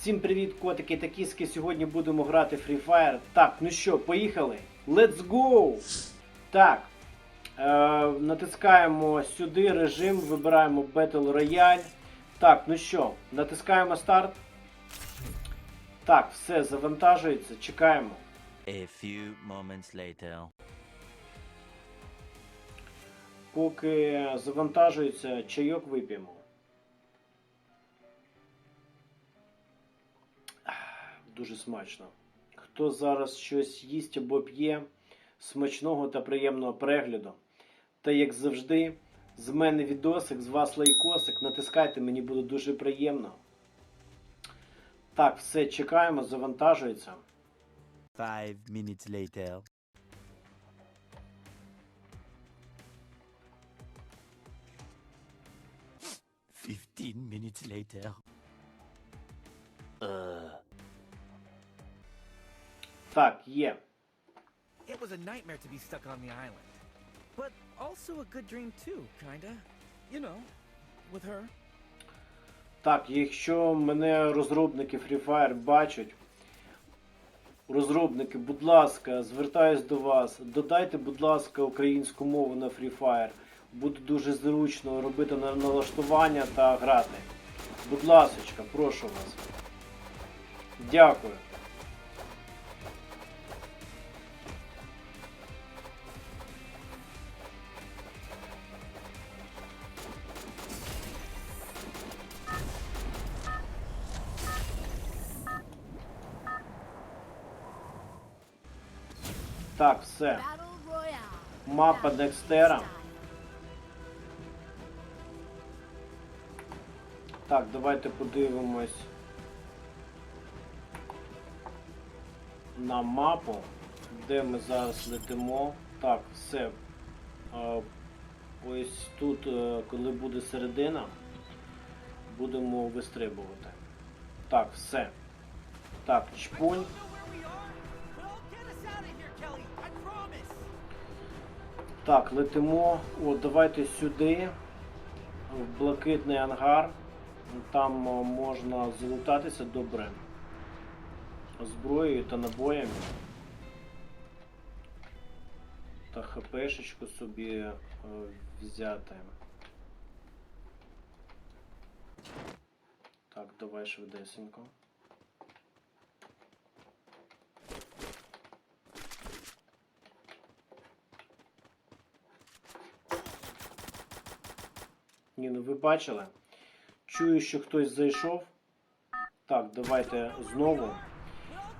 Всім привіт, котики та кіски. Сьогодні будемо грати Free Fire. Так, ну що, поїхали. Let's go! Так. Е, натискаємо сюди режим, вибираємо Battle Royale. Так, ну що, натискаємо старт. Так, все завантажується, чекаємо. A few moments later. Поки завантажується, чайок вип'ємо. Дуже смачно. Хто зараз щось їсть або п'є, смачного та приємного перегляду. Та як завжди, з мене відосик, з вас лайкосик. Натискайте, мені буде дуже приємно. Так, все, чекаємо, завантажується. Five minutes later. Fifteen minutes later. Uh, Так, є. It was a nightmare to be stuck on the island. But also a good dream too, kinda. You know, with her. Так, якщо мене розробники Free Fire бачать, розробники, будь ласка, звертаюсь до вас, додайте, будь ласка, українську мову на Free Fire. Буде дуже зручно робити на- налаштування та грати. Будь ласочка, прошу вас. Дякую. Так, все. Мапа Декстера. Так, давайте подивимось на мапу, де ми зараз летимо. Так, все. Ось тут, е, коли буде середина, будемо вистрибувати. Так, все. Так, чпунь. Так, летимо. О, давайте сюди. В блакитний ангар. Там можна залутатися добре. Зброєю та набоями. Та хпшечку собі е, взяти. Так, давай швидесенько. Ні, ну ви бачили? Чую, що хтось зайшов. Так, давайте знову.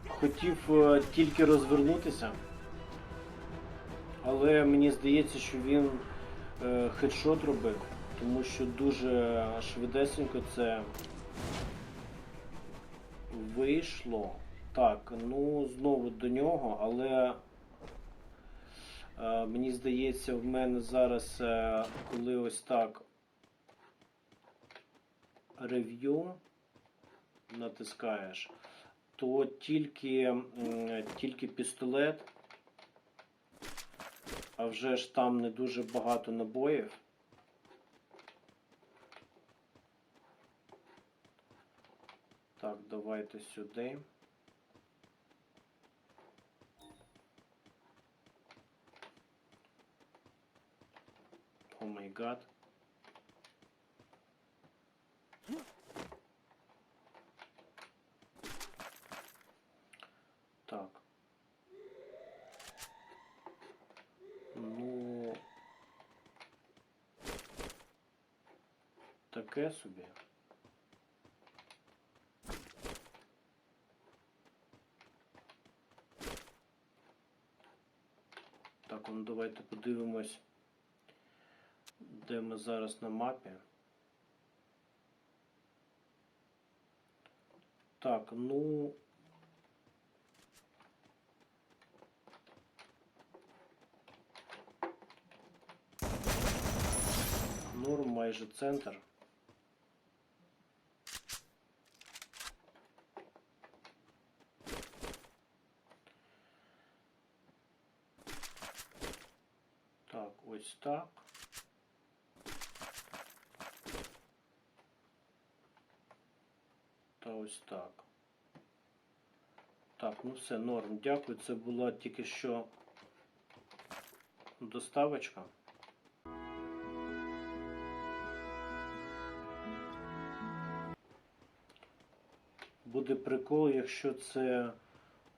Хотів е, тільки розвернутися. Але мені здається, що він е, хедшот робив, тому що дуже швидесенько це вийшло. Так, ну знову до нього, але е, мені здається, в мене зараз, коли ось так рев'ю натискаєш, то тільки, тільки пістолет, а вже ж там не дуже багато набоїв. Так, давайте сюди. О май гад. Так. Ну. Таке собі. Так, ну давайте подивимось, де ми зараз на мапі. Так, ну. Норм майже центр. Так, ось так. Та ось так. Так, ну все, норм. Дякую. Це була тільки що доставочка. Буде прикол, якщо це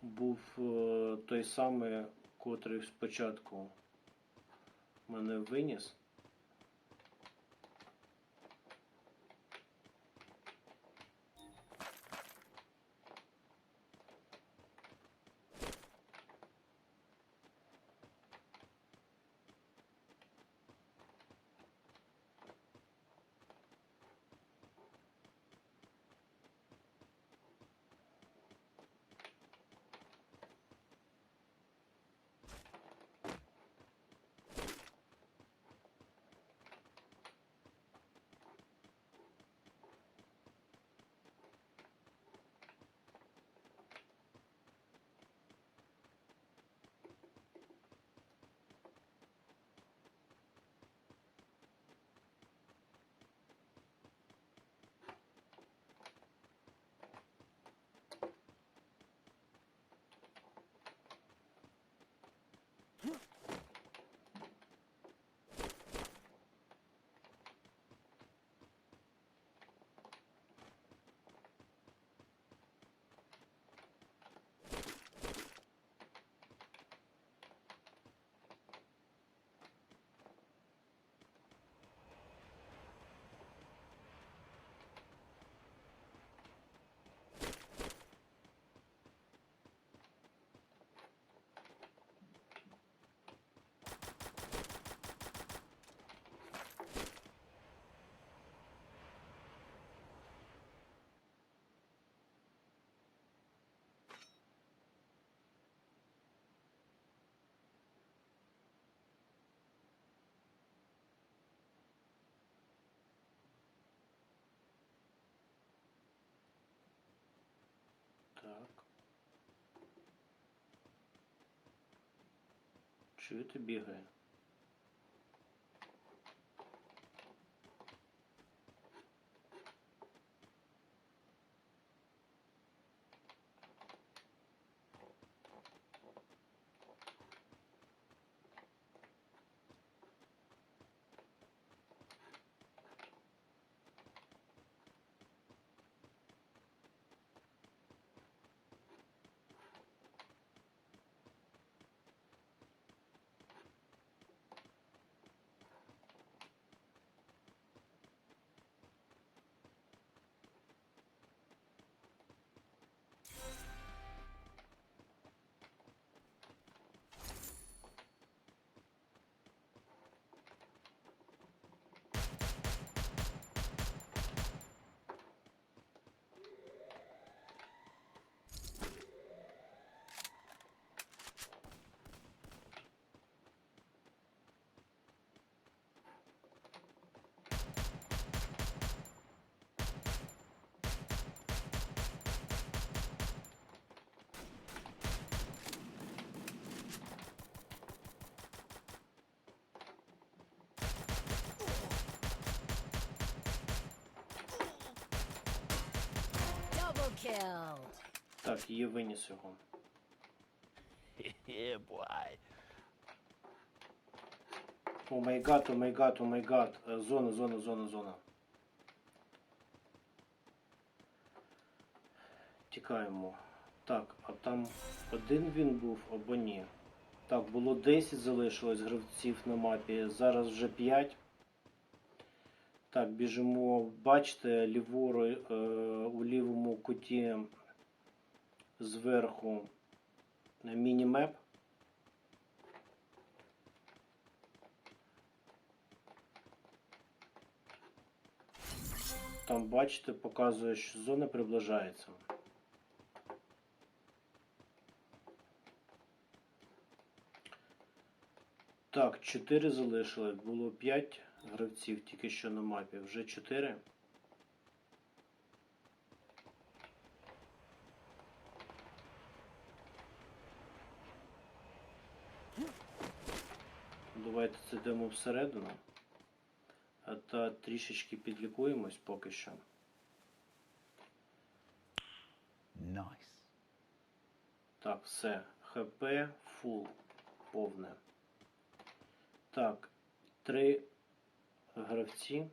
був е, той самий, котрий спочатку мене виніс. Так. Чуєте бігає? Так, її виніс його. О май гад, о май гад, о май гад. Е, Зона, зона, зона, зона. Тікаємо. Так, а там один він був або ні. Так, було 10 залишилось гравців на мапі, зараз вже 5. Так, біжимо, бачите, лівору, е, у лівому куті зверху міні-меп. Там, бачите, показує, що зона приближається. Так, 4 залишилось. Було 5 гравців тільки що на мапі. Вже 4. Давайте зайдемо всередину. А та трішечки підлікуємось поки що. Nice. Так, все. ХП фул. Повне. Так, три гравці.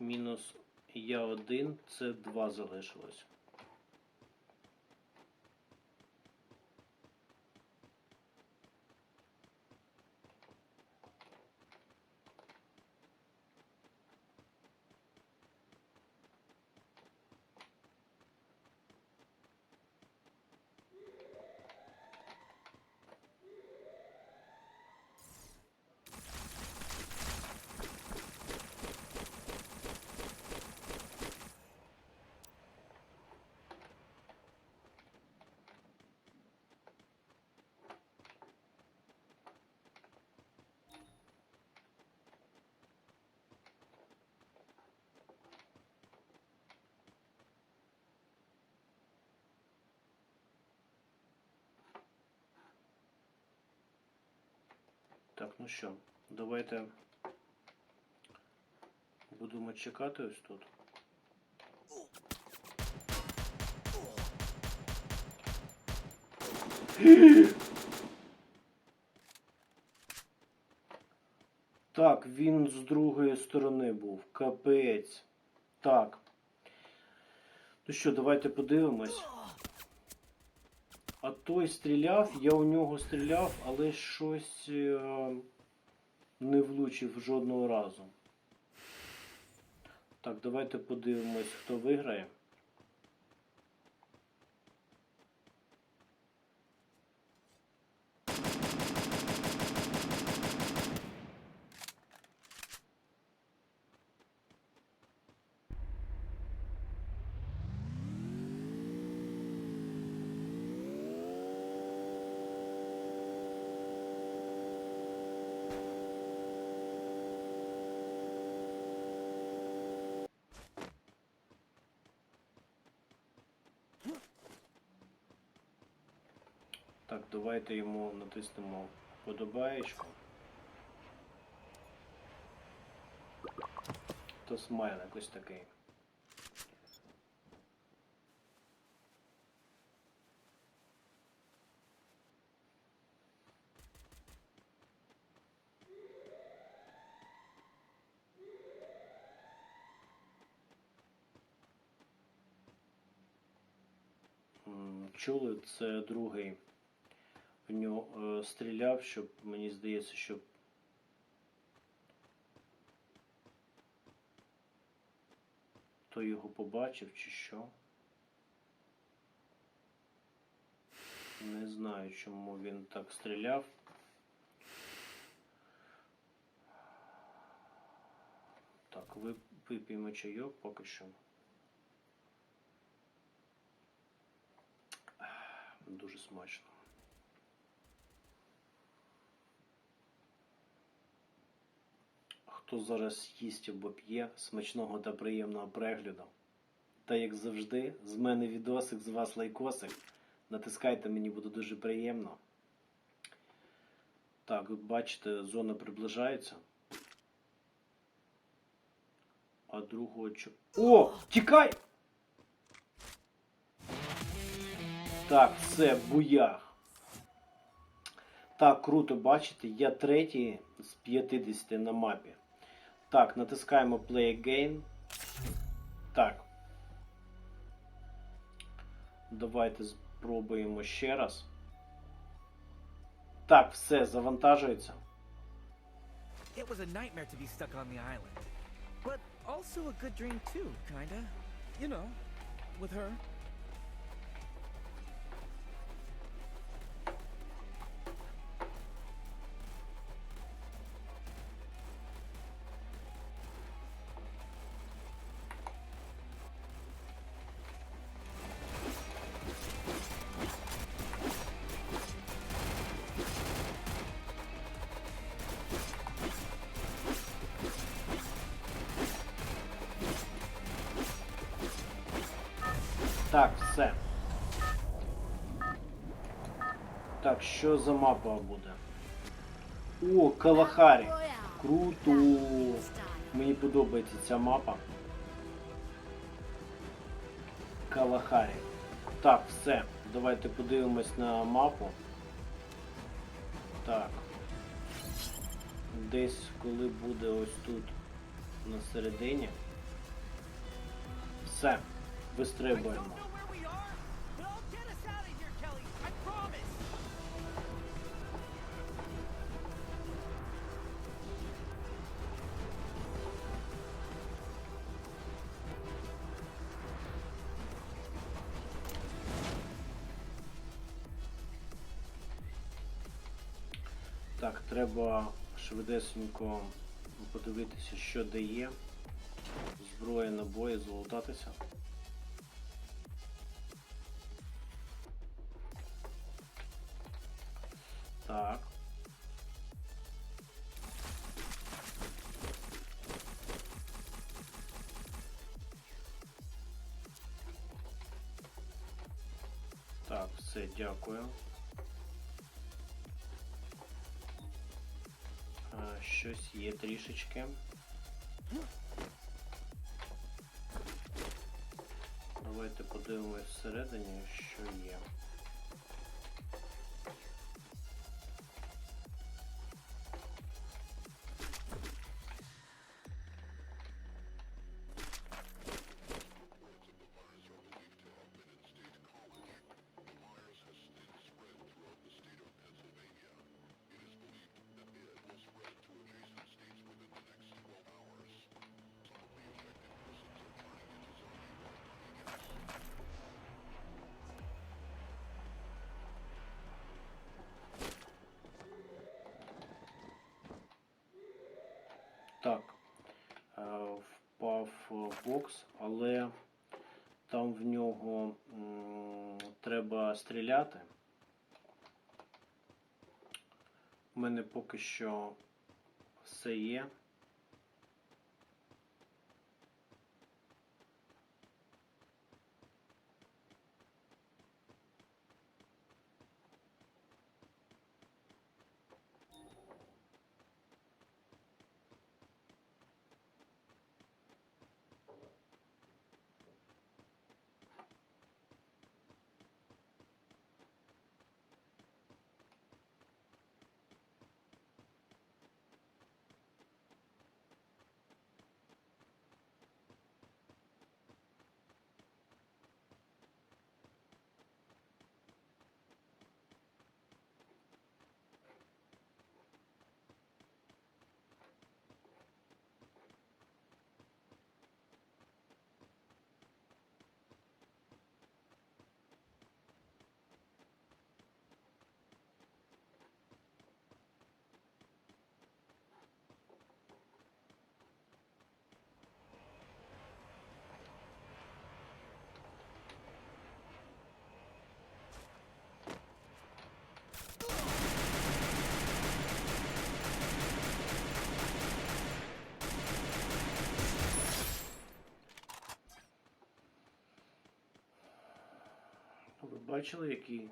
Мінус я один, це два залишилось. Так, ну що, давайте будемо чекати ось тут. Так, він з другої сторони був. Капець. Так. Ну що, давайте подивимось. А той стріляв, я у нього стріляв, але щось е, не влучив жодного разу. Так, давайте подивимось, хто виграє. Так, давайте йому натиснемо подобаєчку. То смайл якось такий. Чули, це другий в нього е, стріляв, щоб мені здається, щоб той його побачив чи що. Не знаю, чому він так стріляв. Так, ви- вип'ємо чайок поки що. Дуже смачно. Хто зараз їсть або п'є, смачного та приємного перегляду. Та як завжди, з мене відосик, з вас лайкосик. Натискайте, мені буде дуже приємно. Так, от бачите, зона приближається. А другого чо. О! Тікай! Так, все, буях. Так, круто, бачите, я третій з 50 на мапі. Так, натискаємо Play Again. Так. Давайте спробуємо ще раз. Так, все, завантажується. It was a nightmare to be stuck on the island. But also a good dream too, kinda. You know, with her. Так, все. Так, що за мапа буде? О, Калахарі. Круто. Мені подобається ця мапа. Калахарі. Так, все. Давайте подивимось на мапу. Так. Десь коли буде ось тут на середині. Все. Вистрибуємо. Так, треба швидесенько подивитися, що де є. Зброя, набої, золотатися. Так, все, дякую. Щось є трішечки. Давайте подивимось всередині, що є. Бокс, але там в нього м, треба стріляти. У мене поки що все є. Ви бачили, який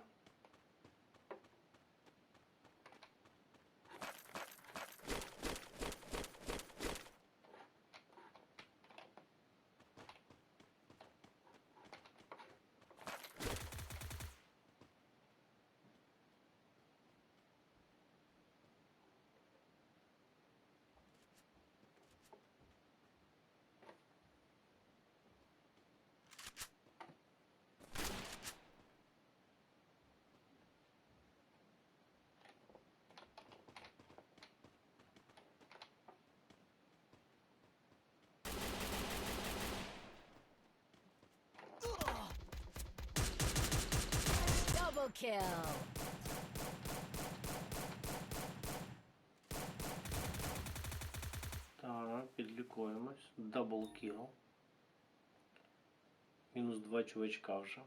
Double kill. Так, підлікуємось. Дабл кіл. Мінус два чувачка вже.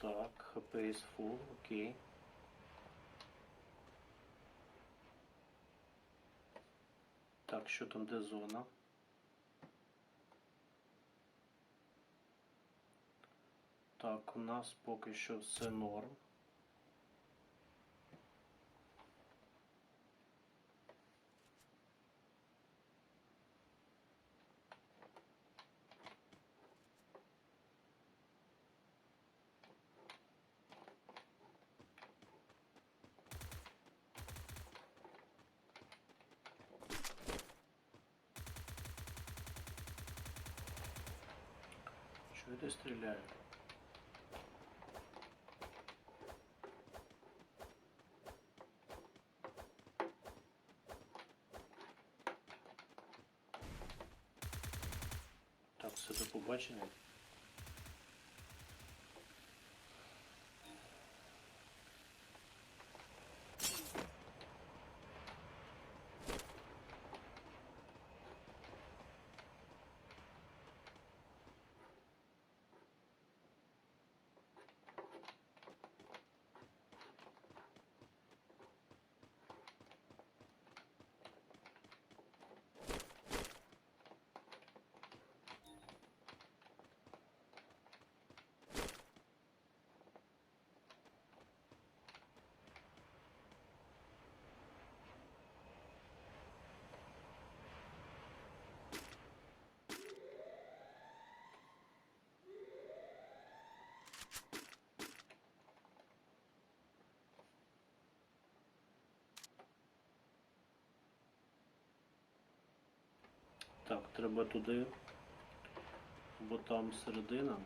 Так, хп is full, окей. Так, що там де зона? Так, у нас поки що все норм. не стріляє. Так, все до побачення. Так, треба туди, бо там середина.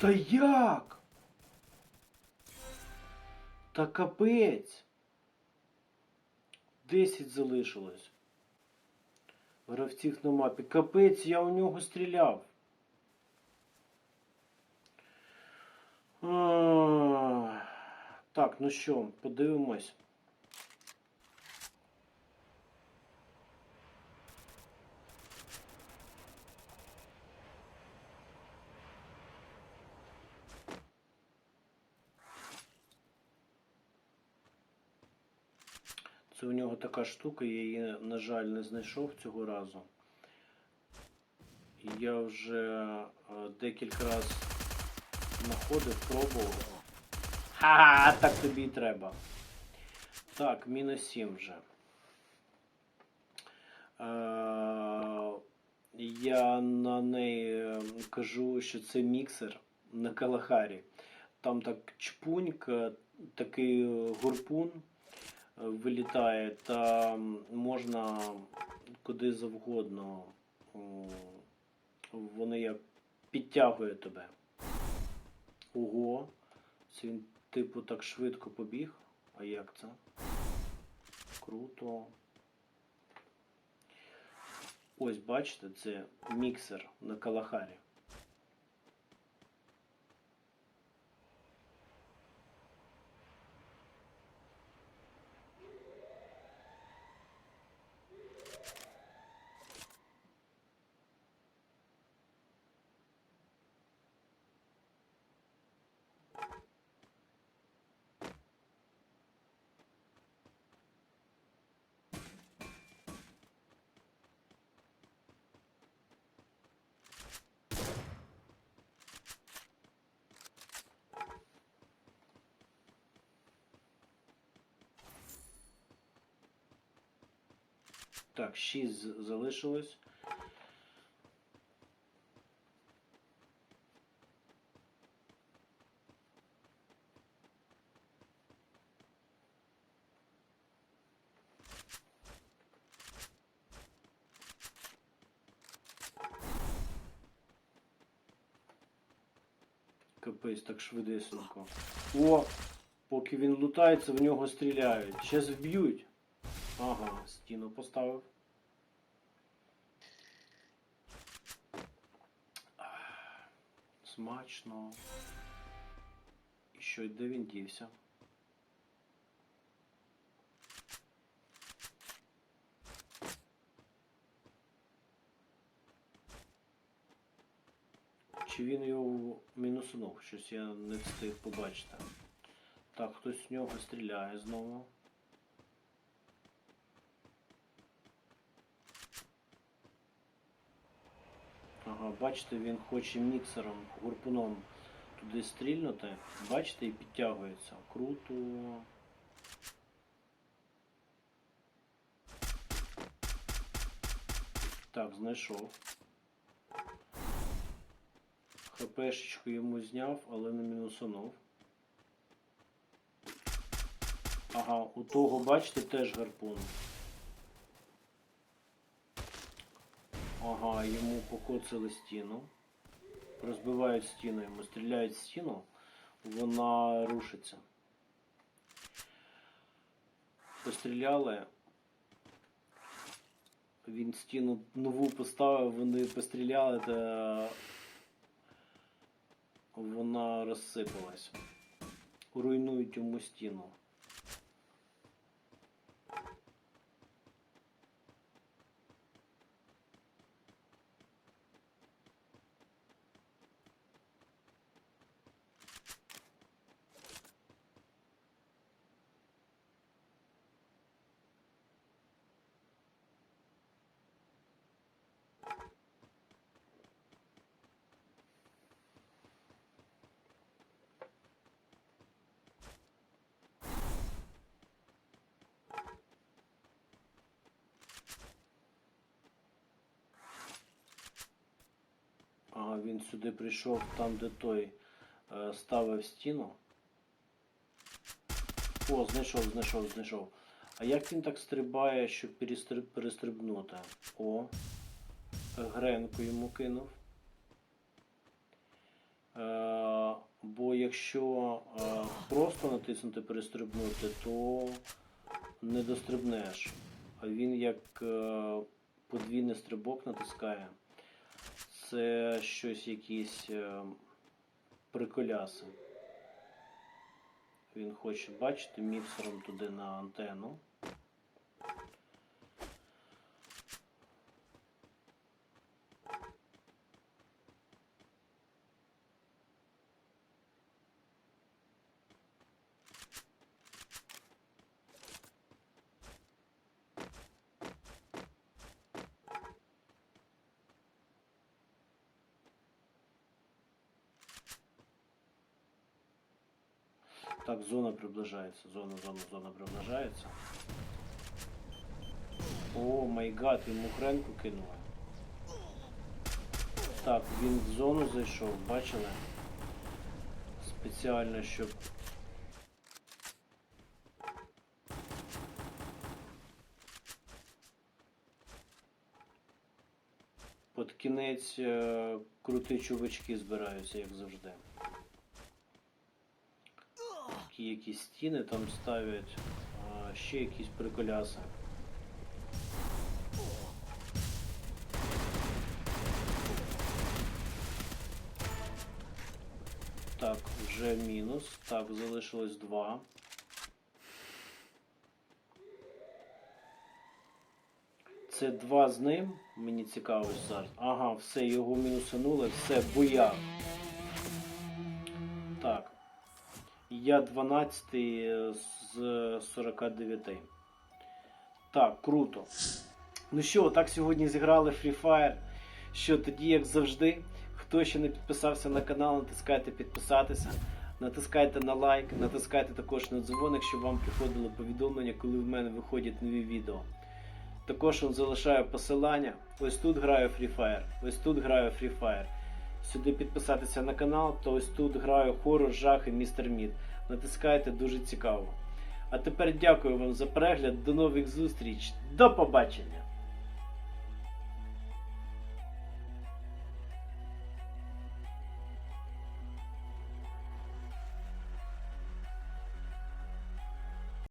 Та як? Та капець. Десять залишилось. Гравців на мапі. Капець, я у нього стріляв. А, Так, ну що, подивимось. Це у нього така штука, я її, на жаль, не знайшов цього разу. Я вже е, декілька разів знаходив, пробував. Ха, так тобі і треба. Так, мінус 7 вже. Е, я на неї е, кажу, що це міксер на Калахарі. Там так чпуньк, е, такий гурпун вилітає, та можна куди завгодно. о, Вони як підтягує тебе. Ого. Це він, типу, так швидко побіг. А як це? Круто. Ось, бачите, це міксер на Калахарі. Так, 6 залишилось. Капець, так швидесенько. О! Поки він лутається, в нього стріляють. Щас вб'ють. Ага, стіну поставив. Смачно. І що, де він дівся? Чи він його мінусунув? Щось я не встиг побачити. Так, хтось з нього стріляє знову. Бачите, він хоче міксером, гурпуном туди стрільнути. Бачите, і підтягується. Круто. Так, знайшов. ХПшечку йому зняв, але не мінусанув. Ага, у того, бачите, теж гарпун. Ага, йому покоцали стіну. Розбивають стіну, йому стріляють в стіну, вона рушиться. Постріляли. Він стіну нову поставив, вони постріляли, та вона розсипалась. Руйнують йому стіну. Ага, він сюди прийшов там, де той е, ставив стіну. О, знайшов, знайшов, знайшов. А як він так стрибає, щоб перестриб, перестрибнути? О. Гренку йому кинув. Е, бо якщо е, просто натиснути перестрибнути, то не дострибнеш. А він як е, подвійний стрибок натискає. Це щось якісь е, приколяси. Він хоче бачити міксером туди на антенну. Так, зона приближається. Зона, зона, зона приближається. О май гад, йому хренку кинули. Так, він в зону зайшов, бачили? Спеціально, щоб. Під кінець е, крути чувачки збираються, як завжди. Такі якісь стіни там ставлять, а, ще якісь приколяси. Так, вже мінус. Так, залишилось два. Це два з ним. Мені цікаво зараз. Ага, все, його мінусанули, все, бояк. Я 12 з 49. Так, круто. Ну що, так сьогодні зіграли Free Fire. Що тоді, як завжди, хто ще не підписався на канал, натискайте підписатися, натискайте на лайк, натискайте також на дзвоник, щоб вам приходило повідомлення, коли в мене виходять нові відео. Також он залишаю посилання. Ось тут граю Free Fire, ось тут граю Free Fire. Сюди підписатися на канал, то ось тут граю хорор, жах і містер Мід. Натискайте дуже цікаво. А тепер дякую вам за перегляд. До нових зустріч. До побачення!